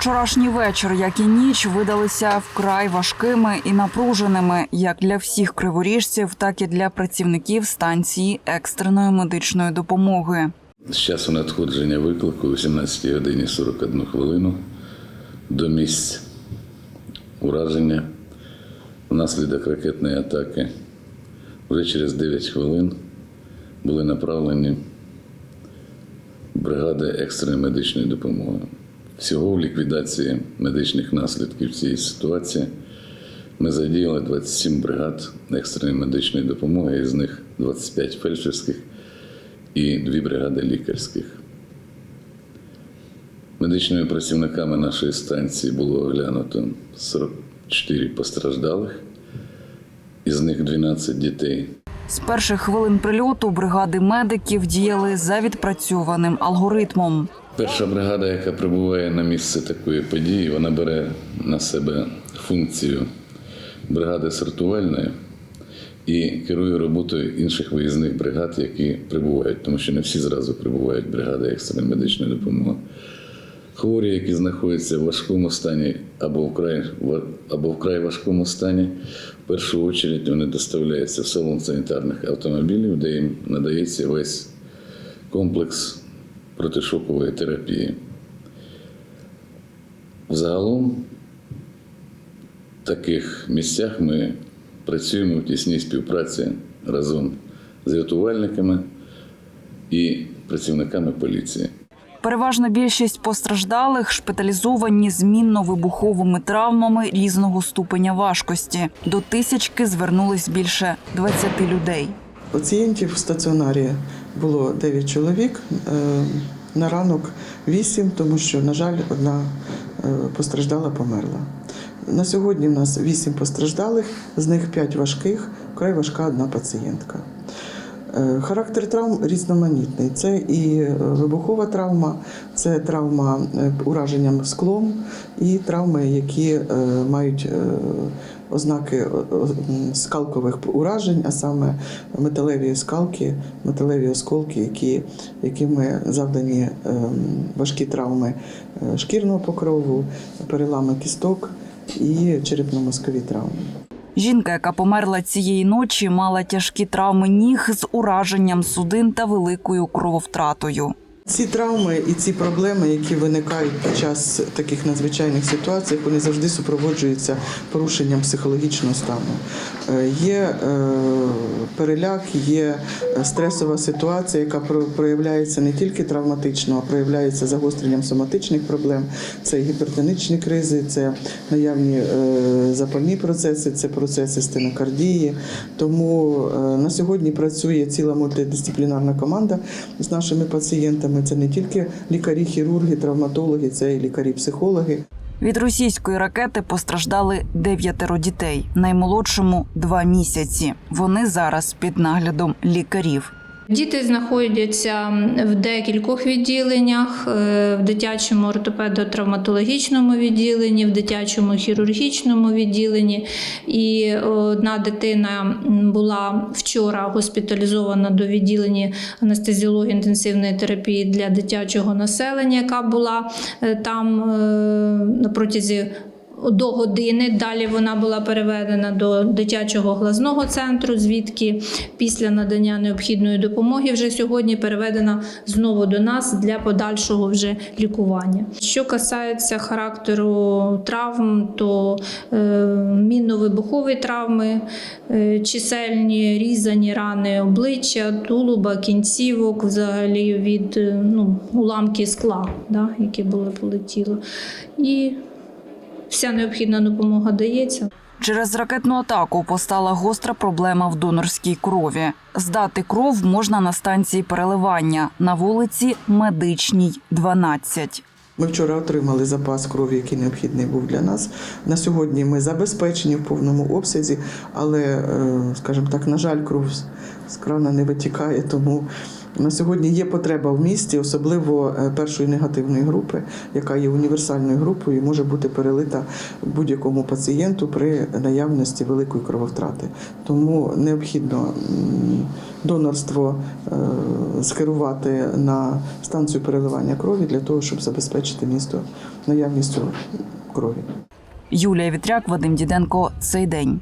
Вчорашній вечір, як і ніч, видалися вкрай важкими і напруженими як для всіх криворіжців, так і для працівників станції екстреної медичної допомоги. З часу надходження виклику о 17 годині 41 хвилину до місць ураження внаслідок ракетної атаки вже через 9 хвилин були направлені бригади екстреної медичної допомоги. Всього в ліквідації медичних наслідків цієї ситуації ми задіяли 27 бригад екстреної медичної допомоги, із них 25 фельдшерських і дві бригади лікарських. Медичними працівниками нашої станції було оглянуто 44 постраждалих, із них 12 дітей. З перших хвилин прильоту бригади медиків діяли за відпрацьованим алгоритмом. Перша бригада, яка прибуває на місце такої події, вона бере на себе функцію бригади сортувальної і керує роботою інших виїзних бригад, які прибувають, тому що не всі зразу прибувають бригади екстреної медичної допомоги. Хворі, які знаходяться в важкому стані або вкрай, або вкрай важкому стані, в першу чергу вони доставляються в салон санітарних автомобілів, де їм надається весь комплекс протишокової терапії. Взагалом в таких місцях ми працюємо в тісній співпраці разом з рятувальниками і працівниками поліції. Переважна більшість постраждалих шпиталізовані змінно-вибуховими травмами різного ступеня важкості. До тисячки звернулись більше 20 людей. Пацієнтів в стаціонарі було 9 чоловік, е, на ранок 8, тому що, на жаль, одна е, постраждала, померла. На сьогодні в нас 8 постраждалих, з них 5 важких, вкрай важка одна пацієнтка. Е, Характер травм різноманітний. Це і е, вибухова травма, це травма е, ураженням склом, і травми, які мають ознаки скалкових уражень, а саме металеві скалки, металеві осколки, які, якими завдані важкі травми шкірного покрову, перелами кісток і черепно-мозкові травми. Жінка, яка померла цієї ночі, мала тяжкі травми ніг з ураженням судин та великою крововтратою. Ці травми і ці проблеми, які виникають під час таких надзвичайних ситуацій, вони завжди супроводжуються порушенням психологічного стану. Е, Є е, переляк, є стресова ситуація, яка про- проявляється не тільки травматично, а проявляється загостренням соматичних проблем. Це гіпертонічні кризи, це наявні е, запальні процеси, це процеси стенокардії. Тому е, на сьогодні працює ціла мультидисциплінарна команда з нашими пацієнтами. Це не тільки лікарі, хірурги, травматологи, це і лікарі-психологи. Від російської ракети постраждали дев'ятеро дітей, наймолодшому два місяці. Вони зараз під наглядом лікарів. Діти знаходяться в декількох відділеннях: е, в дитячому ортопедо-травматологічному відділенні, в дитячому хірургічному відділенні. І одна дитина була вчора госпіталізована до відділення анестезіології інтенсивної терапії для дитячого населення, яка була е, там е, протязі до години. Далі вона була переведена до дитячого глазного центру, звідки після надання необхідної допомоги вже сьогодні переведена знову до нас для подальшого вже лікування. Що касається характеру травм, то е, мінно-вибухові травми, е, чисельні різані рани обличчя, тулуба, кінцівок, взагалі від е, ну, уламки скла, да, які були полетіли. І Вся необхідна допомога дається. Через ракетну атаку постала гостра проблема в донорській крові. Здати кров можна на станції переливання на вулиці Медичній, 12. Ми вчора отримали запас крові, який необхідний був для нас. На сьогодні ми забезпечені в повному обсязі, але, е, скажімо так, на жаль, кров з- з крана не витікає, тому На сьогодні є потреба в місті, особливо е, першої негативної групи, яка є універсальною групою і може бути перелита будь-якому пацієнту при наявності великої крововтрати. Тому необхідно донорство е, скерувати на станцію переливання крові для того, щоб забезпечити місто наявністю крові. Юлія Вітряк, Вадим Діденко. Цей день.